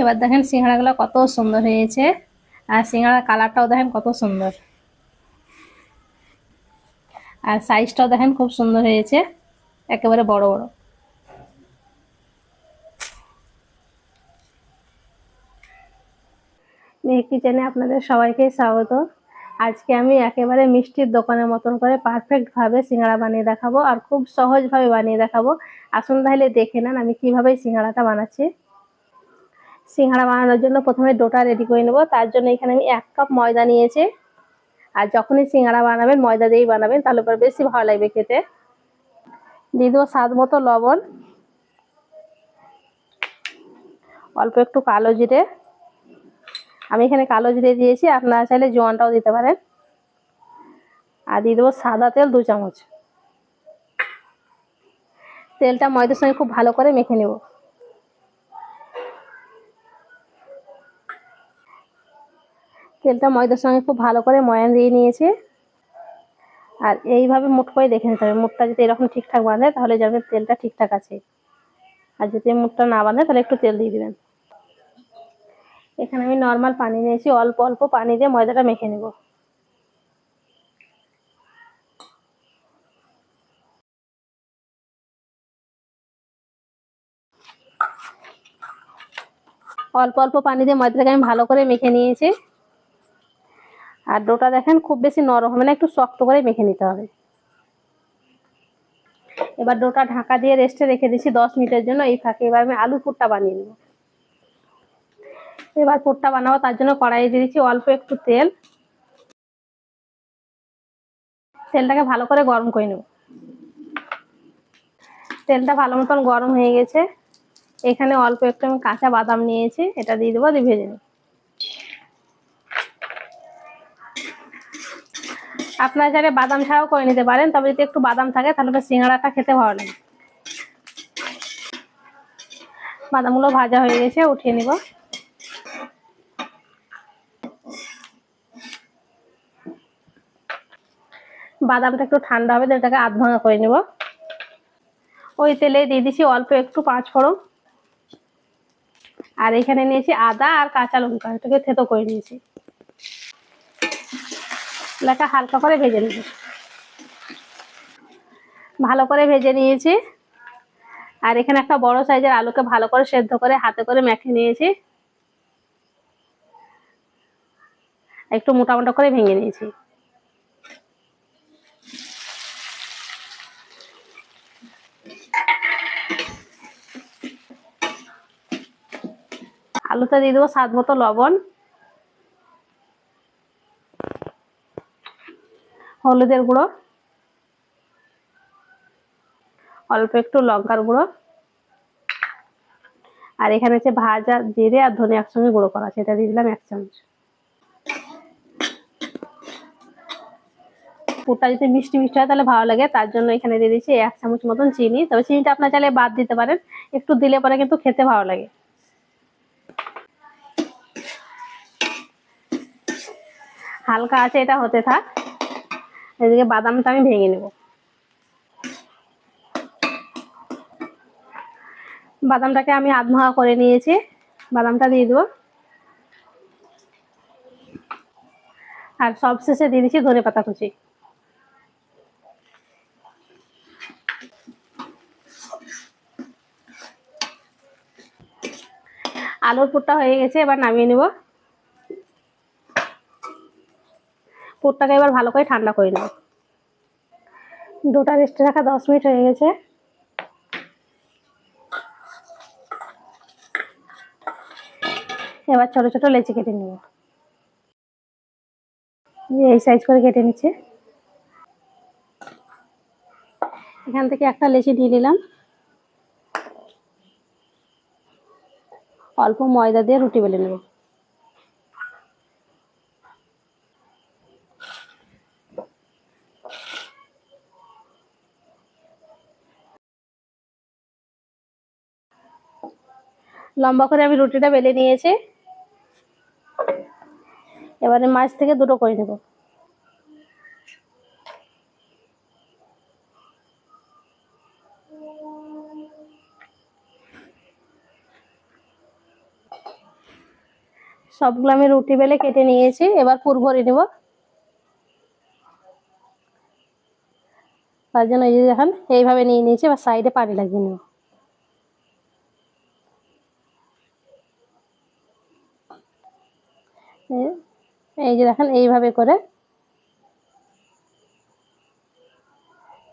এবার দেখেন সিঙ্গাড়াগুলো কত সুন্দর হয়েছে। আর সিঙ্গাড়ার কালারটাও দেখেন কত সুন্দর। আর সাইজটাও দেখেন খুব সুন্দর হয়েছে, একেবারে বড় বড়। মেয়ে কিচেনে আপনাদের সবাইকে স্বাগত। আজকে আমি একেবারে মিষ্টির দোকানের মতন করে পারফেক্টভাবে সিঙ্গাড়া বানিয়ে দেখাবো আর খুব সহজভাবে বানিয়ে দেখাবো। আসুন তাহলে দেখে নেন আমি কীভাবে সিঙ্গাড়াটা বানাচ্ছি। সিঙ্গাড়া বানানোর জন্য প্রথমে ডোটা রেডি করে নেব। তার জন্য এখানে আমি এক কাপ ময়দা নিয়েছি। আর যখনই সিঙ্গাড়া বানাবেন, ময়দা দিয়েই বানাবেন, তাহলে পরে বেশি ভালো লাগবে খেতে। দিয়ে দেবো স্বাদ মতো লবণ। অল্প একটু কালো জিরে। আমি এখানে কালো জিরে দিয়েছি, আপনারা চাইলে জোয়ানটাও দিতে পারেন। আর দিয়ে দেবো সাদা তেল, দু চামচ। তেলটা ময়দার সঙ্গে খুব ভালো করে মেখে নেব। তেলটা ময়দার সঙ্গে খুব ভালো করে ময়ান দিয়ে নিয়েছি। আর এইভাবে মুঠ করে দেখে নিতে হবে। মুঠটা যদি এরকম ঠিকঠাক বাঁধে, তাহলে যাবে তেলটা ঠিকঠাক আছে। আর যদি মুঠটা না বাঁধে, তাহলে একটু তেল দিয়ে দিবেন। এখানে আমি নর্মাল পানি নিয়েছি। অল্প অল্প পানি দিয়ে ময়দাটা মেখে নেব। অল্প অল্প পানি দিয়ে ময়দাটাকে আমি ভালো করে মেখে নিয়েছি। আর ডোটা দেখেন খুব বেশি নরম হবে না, একটু শক্ত করে মেখে নিতে হবে। এবার ডোটা ঢাকা দিয়ে রেস্টে রেখে দিচ্ছি দশ মিনিটের জন্য, এই ফাঁকে এবার আমি আলু পুরটা বানিয়ে নেব। এবার পুরটা বানাবো, তার জন্য কড়াইয়ে দিয়ে দিচ্ছি অল্প একটু তেল। তেলটাকে ভালো করে গরম করে নেব। তেলটা ভালো মতন গরম হয়ে গেছে। এখানে অল্প একটু আমি কাঁচা বাদাম নিয়েছি, এটা দিয়ে দেবো, দিয়ে ভেজে নেব। আপনারা চাইলে বাদাম ছাড়াও করে নিতে পারেন, তবে যদি একটু বাদাম থাকে তাহলে সিঙ্গাড়াটা খেতে ভালো লাগে। বাদামগুলো ভাজা হয়ে গেছে, উঠিয়ে নিব। বাদামটা একটু ঠান্ডা হবে এটাকে আধ ভাঙা করে নেব। ওই তেলে দিয়ে দিচ্ছি অল্প একটু পাঁচ ফোড়ন। আর এখানে নিয়েছি আদা আর কাঁচা লঙ্কা, এটাকে থেতো করে নিয়েছি। এলাকা হালকা করে ভেজে নেব। ভালো করে ভেজে নিয়েছি। আর এখানে একটা বড় সাইজের আলুকে ভালো করে সেদ্ধ করে হাতে করে মেখে নিয়েছি। একটু মোটা মোটা করে ভেঙে নিয়েছি। আলুতে দিয়ে দেবো স্বাদ মতো লবণ। হলুদের গুঁড়ো, অল্প একটু লঙ্কার গুঁড়ো, আর এখানে হচ্ছে ভাজা জিরে আর ধনে একসঙ্গে গুঁড়ো করা আছে এটা দিয়ে দিলাম এক চামচ। পুরটা যদি মিষ্টি মিষ্টি হয় তাহলে ভালো লাগে, তার জন্য এখানে দিয়ে দিচ্ছি এক চামচ মতন চিনি। তবে চিনিটা আপনার চাইলে বাদ দিতে পারেন, একটু দিলে পরে কিন্তু খেতে ভালো লাগে। হালকা আছে, এটা হতে থাক। এদিকে বাদামটা আমি ভেঙে নেব। বাদামটাকে আমি আধ করে নিয়েছি। বাদামটা দিয়ে দেবো। আর সব শেষে দিয়ে দিচ্ছি ধনে পাতা কুচি। আলুর পুরটা হয়ে গেছে, এবার নামিয়ে নেব। পুরটাকে এবার ভালো করে ঠান্ডা করে নেব। দুটা রেস্টে রাখা দশ মিনিট হয়ে গেছে। এবার ছোট ছোট লেচি কেটে নেব। এই সাইজ করে কেটে নিচ্ছে। এখান থেকে একটা লেচি নিয়ে নিলাম অল্প ময়দা দিয়ে রুটি বেলে নেব। লম্বা করে আমি রুটিটা বেলে নিয়েছি। এবারে মাছ থেকে দুটো করে নেব। সবগুলো আমি রুটি বেলে কেটে নিয়েছি, এবার পুর ভরে নেব। তার জন্য এই যে দেখেন, এইভাবে নিয়ে নিয়েছি, এবার সাইডে পানি লাগিয়ে নেব এই- এই যে দেখেন, এইভাবে করে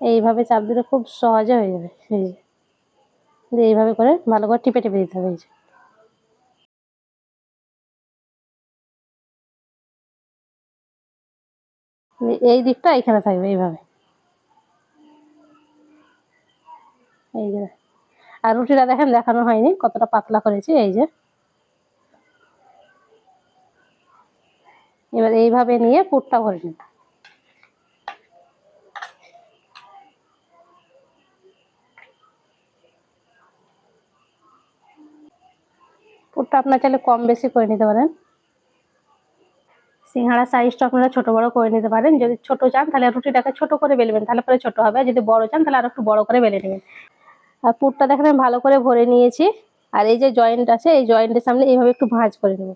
এইভাবে চাপ দিলে খুব সহজে হয়ে যাবে। এই যে এইভাবে করে ভালো করে টিপে টিপে দিতে হবে, এই যে। এই দিকটা এখানে থাকবে, এইভাবে। এই যে, আর রুটিটা দেখেন দেখানো হয়নি, কতটা পাতলা করেছি, এই যে। এবার এইভাবে নিয়ে পুরটা ভরে নিন। পুরটা আপনার চাইলে কম বেশি করে নিতে পারেন। সিঙ্গাড়া সাইজটা আপনারা ছোট বড় করে নিতে পারেন। যদি ছোট চান তাহলে রুটিটাকে ছোট করে বেলবেন তাহলে পরে ছোট হবে। যদি বড় চান তাহলে আর একটু বড় করে বেলে নেবেন। আর পুরটা দেখেন আমি ভালো করে ভরে নিয়েছি। আর এই যে জয়েন্ট আছে, এই জয়েন্টের সামনে এইভাবে একটু ভাঁজ করে নেব।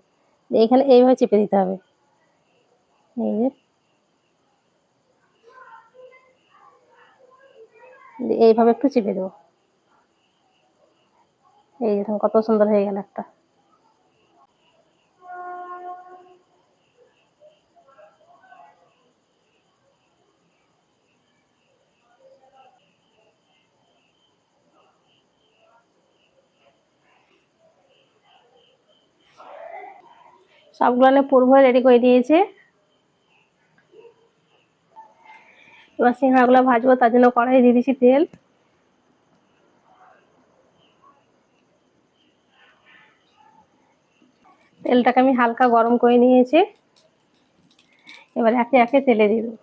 এইখানে এইভাবে চেপে দিতে হবে। এইভাবে একটু চিপে দেবো এই দেখুন কত সুন্দর হয়ে গেল একটা সবগুলো পূর্ব রেডি করে দিয়েছে। এবার সিঙ্গাড়াগুলো ভাজবো, তার জন্য কড়াই দিয়ে দিয়েছি তেল। তেলটাকে আমি হালকা গরম করে নিয়েছি। এবার একে একে তেলে দিয়ে দেবো।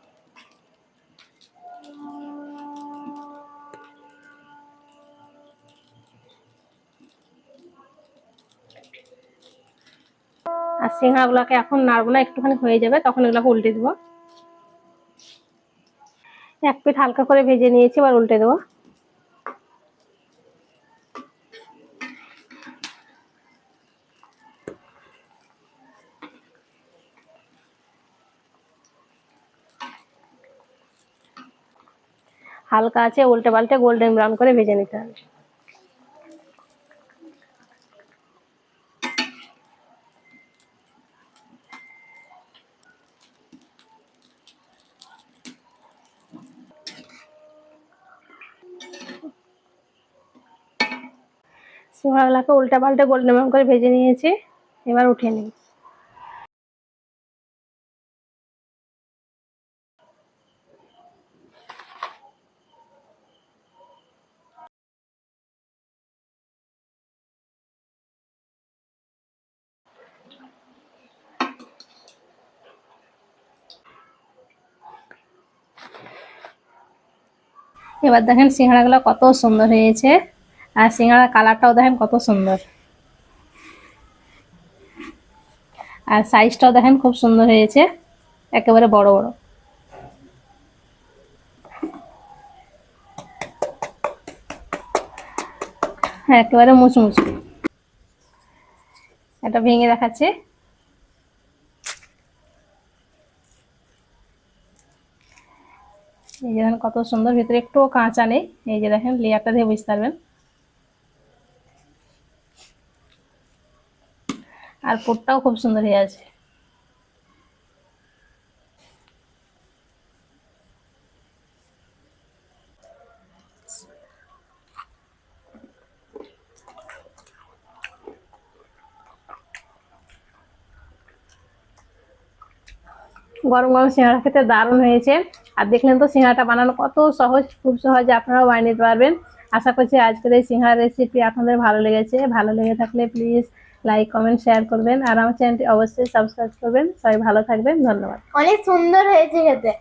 আর সিঙ্গাগুলোকে এখন নাড়বো না, একটুখানি হয়ে যাবে, তখন এগুলোকে উল্টে দেবো। এক পিঠ হালকা করে ভেজে নিয়েছি, এবার উল্টে দেবো। হালকা আছে, উল্টে পাল্টে গোল্ডেন ব্রাউন করে ভেজে নিতে হবে। সিঙ্গাড়াগুলোকে উল্টে পাল্টা গোল্ডেন ব্রাউন করে ভেজে নিয়েছি। এবার উঠিয়ে নিই। এবার দেখেন সিঙ্গাড়াগুলো কত সুন্দর হয়েছে। আর সিঙ্গাড়ার কালারটাও দেখেন কত সুন্দর। আর সাইজটাও দেখেন খুব সুন্দর হয়েছে, একেবারে বড় বড়। হ্যাঁ একেবারে মুচমুচে। এটা ভেঙে দেখাচ্ছে। এই যে দেখেন কত সুন্দর, ভিতরে একটুও কাঁচা নেই। এই যে দেখেন, লেয়ারটা দিয়ে বুঝতে পারবেন। আর পুরটাও খুব সুন্দর হয়ে আছে। গরম গরম সিঙ্গাড়া খেতে দারুণ হয়েছে। আর দেখলেন তো সিঙ্গাড়াটা বানানো কত সহজ, খুব সহজে, আপনারাও বানিয়ে নিতে পারবেন। আশা করছি আজকের এই সিঙ্গাড়া রেসিপি আপনাদের ভালো লেগেছে। ভালো লেগে থাকলে প্লিজ লাইক কমেন্ট শেয়ার করবেন। আর আমার চ্যানেলটি অবশ্যই সাবস্ক্রাইব করবেন। সবাই ভালো থাকবেন। ধন্যবাদ। অনেক সুন্দর হয়েছে খেতে।